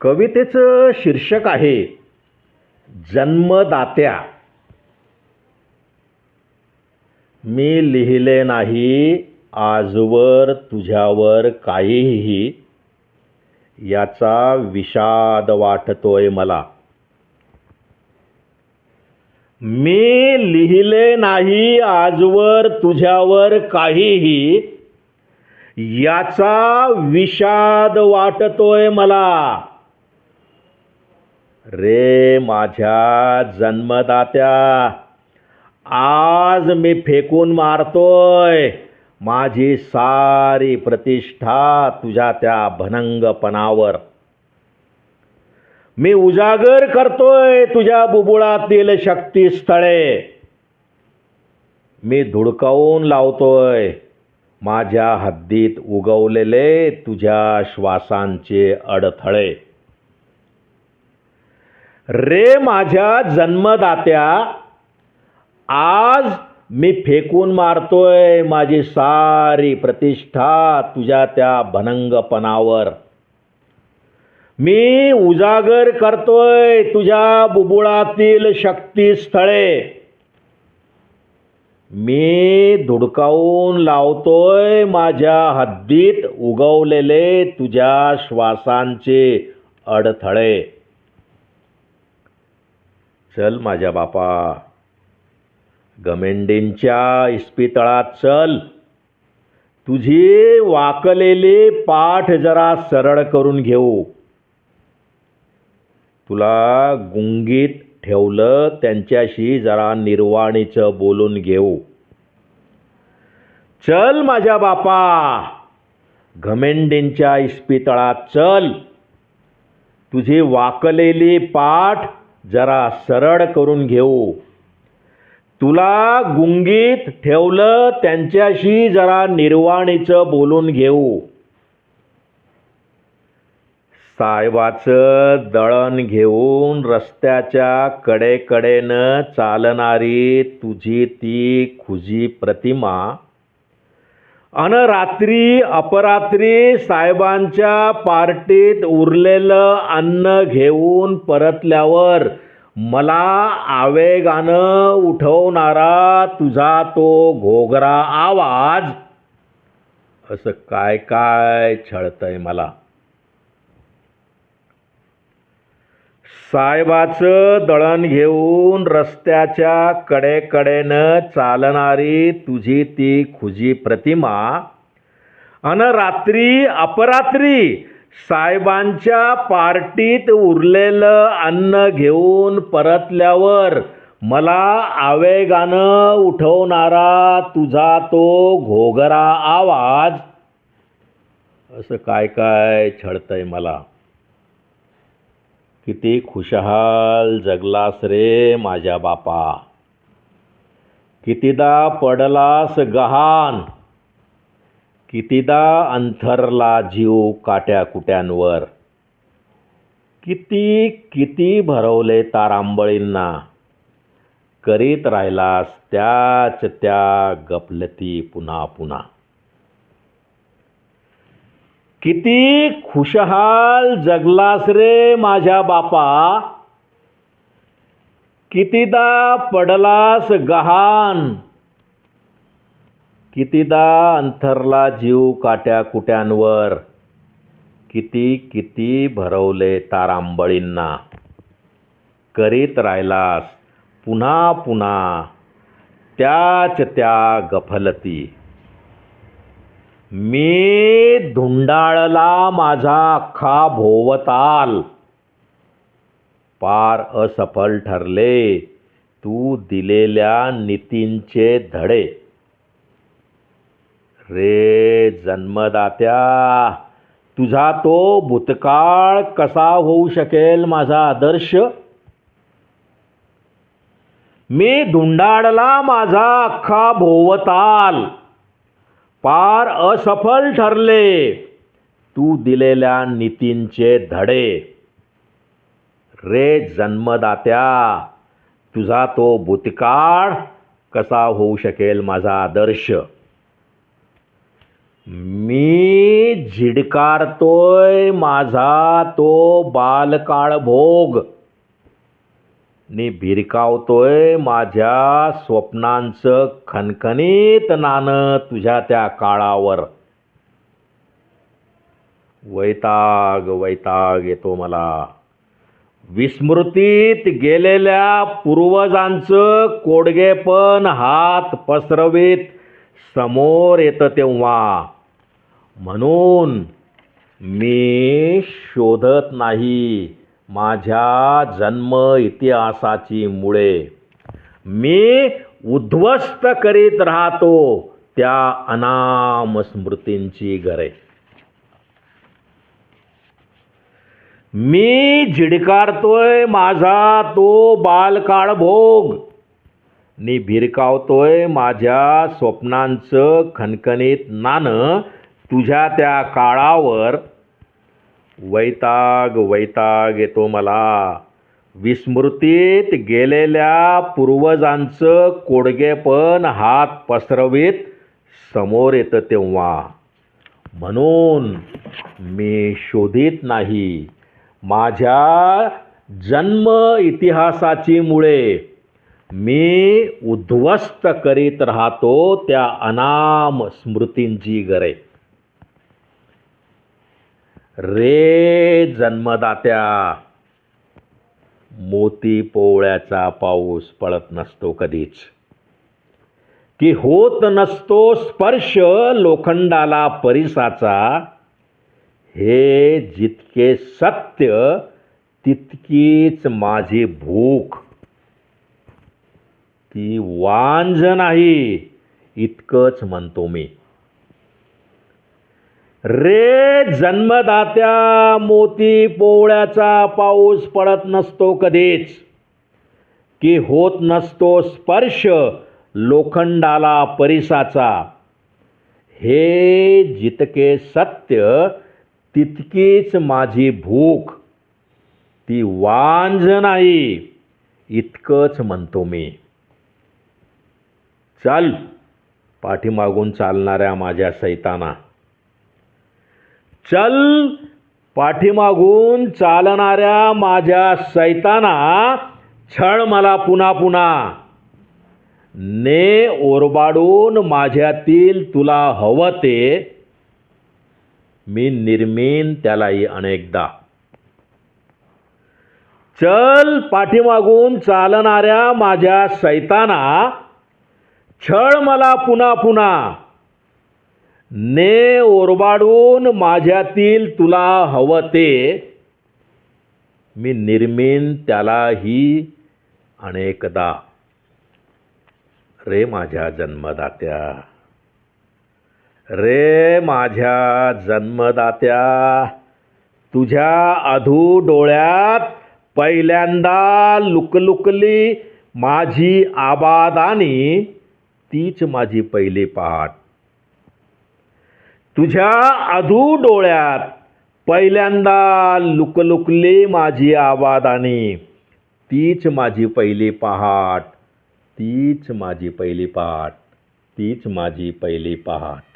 कवितेचं शीर्षक आहे जन्मदात्या. मी लिहिले नाही आजवर तुझ्यावर काहीही. याचा विषाद वाटतोय मला. मी लिहिले नाही आजवर तुझ्यावर काहीही. याचा विषाद वाटतोय मला. रे माझ्या जन्मदात्या आज मी फेकून मारतोय. माझी सारी प्रतिष्ठा तुझ्या त्या भनंगपणावर. मी उजागर करतोय तुझ्या बुबुळातील शक्तीस्थळे. मी धुडकावून लावतोय. माझ्या हद्दीत उगवलेले तुझ्या श्वासांचे अडथळे. रे माझ्या जन्मदात्या आज मी फेकून मारतोय माझी सारी प्रतिष्ठा तुझ्या त्या भनंगपणावर. मी उजागर करतोय तुझ्या बुबुळातील शक्तीस्थळे. मी धुडकावून लावतोय माझ्या हद्दीत उगवलेले तुझ्या श्वासांचे अडथळे. चल माझ्या बापा. गमेंडेंच्या इस्पितळात चल. तुझी वाकलेली पाठ जरा सरळ करून घेऊ. तुला गुंगीत ठेवलं त्यांच्याशी जरा निर्वाणीचं बोलून घेऊ. चल माझ्या बापा. घमेंडींच्या इस्पितळात चल. तुझे वाकलेली पाठ जरा सरळ करून घेऊ. तुला गुंगीत ठेवलं त्यांच्याशी जरा निर्वाणीचं बोलून घेऊ. साहेबाचं दळण घेऊन रस्त्याच्या कडेकडेनं चालणारी तुझी ती खुजी प्रतिमा अन रात्री अपरात्री साहेबांच्या पार्टीत उरलेलं अन्न घेऊन परतल्यावर मला आवेगानं उठवणारा तुझा तो घोगरा आवाज असं काय काय छळतंय मला. साहेबाचं दळण घेऊन रस्त्याच्या कडेकडेनं चालणारी तुझी ती खुजी प्रतिमा अन रात्री अपरात्री साहेबांच्या पार्टीत उरलेलं अन्न घेऊन परतल्यावर मला आवेगानं उठवणारा तुझा तो घोगरा आवाज असं काय काय छळतंय मला. किती खुशहाल जगलास रे माझ्या बापा. कितीदा पडलास गहाण. कितीदा अंथरला जीव काट्या कुट्यांवर. किती किती भरवले तारांबळींना. करीत राहिलास त्याच त्या गफलती पुन्हा पुन्हा. किती खुशहाल जगलास रे माझ्या बापा. कितीदा पडलास गहाण. कितीदा अंथरला जीव काट्या कुट्यांवर. किती किती भरवले तारांबळींना. करीत राहिलास पुन्हा पुन्हा त्याच त्या गफलती. मी धुंडाळला माझा अख्खा भोवताल. पार असफल ठरले तू दिलेल्या नितींचे धडे. रे जन्मदात्या तुझा तो भूतकाळ कसा होऊ शकेल माझा आदर्श? मी धुंडाळला माझा अख्खा भोवताल. पार असफल ठरले. तू दिलेल्या नीतींचे धडे. रे जन्मदात्या तुझा तो भूतकाळ कसा होऊ शकेल माझा आदर्श? मी झिडकारतोय माझा तो बालकाळ भोग. मी भिरकावतोय माझ्या स्वप्नांचं खणखणीत नाणं तुझ्या त्या काळावर. वैताग वैताग येतो मला. विस्मृतीत गेलेल्या पूर्वजांचं कोडगेपण हात पसरवीत समोर येतं तेव्हा. म्हणून मी शोधत नाही. माझ्या जन्म इतिहासाची मुळे मी उद्ध्वस्त करीत राहतो त्या अनाम स्मृतींची घरे. मी झिडकारतोय माझा तो बालकाळ भोग. मी भिरकावतोय माझ्या स्वप्नांचं खणखणीत नाणं तुझ्या त्या काळावर वैताग वैताग येतो मला. विस्मृतीत गेलेल्या पूर्वजांचं कोडगेपण हात पसरवीत समोर येतं तेव्हा. म्हणून मी शोधित नाही. माझ्या जन्म इतिहासाची मुळे मी उद्ध्वस्त करीत राहतो त्या अनाम स्मृतींची गरे रे जन्मदात्या मोती पोवळ्याचा पाऊस पळत नसतो कधीच. की होत नसतो स्पर्श लोखंडाला परिसाचा हे जितके सत्य तितकीच माझी भूक. ती वांझ नाही इतकंच म्हणतो मी. रे जन्मदात्या मोती पोवळ्याचा पाऊस पडत नसतो कधीच. की होत नसतो स्पर्श लोखंडाला परिसाचा. हे जितके सत्य तितकीच माझी भूक. ती वांज नाही इतकंच म्हणतो मी. चल पाठीमागून चालणाऱ्या माझ्या सैताना. चल पाठीमागून चालणाऱ्या माझ्या सैताना छळ मला पुन्हा पुन्हा. ने ओरबाडून माझ्यातील तुला हवं ते. मी निर्मीन त्यालाही अनेकदा. चल पाठीमागून चालणाऱ्या माझ्या सैताना छळ मला पुन्हा पुन्हा. ने ओरबाडून माझ्यातील तुला हवं ते. मी निर्मीन त्यालाही अनेकदा. रे माझ्या जन्मदात्या. रे माझ्या जन्मदात्या. तुझ्या अधू डोळ्यात पहिल्यांदा लुकलुकली माझी आबादानी तीच माझी पहिली पहाट. तुझ्या अधू डोळ्यात पहिल्यांदा लुकलुकली माझी आवादाने. तीच माझी पहिली पहाट तीच माझी पहिली पहाट तीच माझी पहिली पहाट.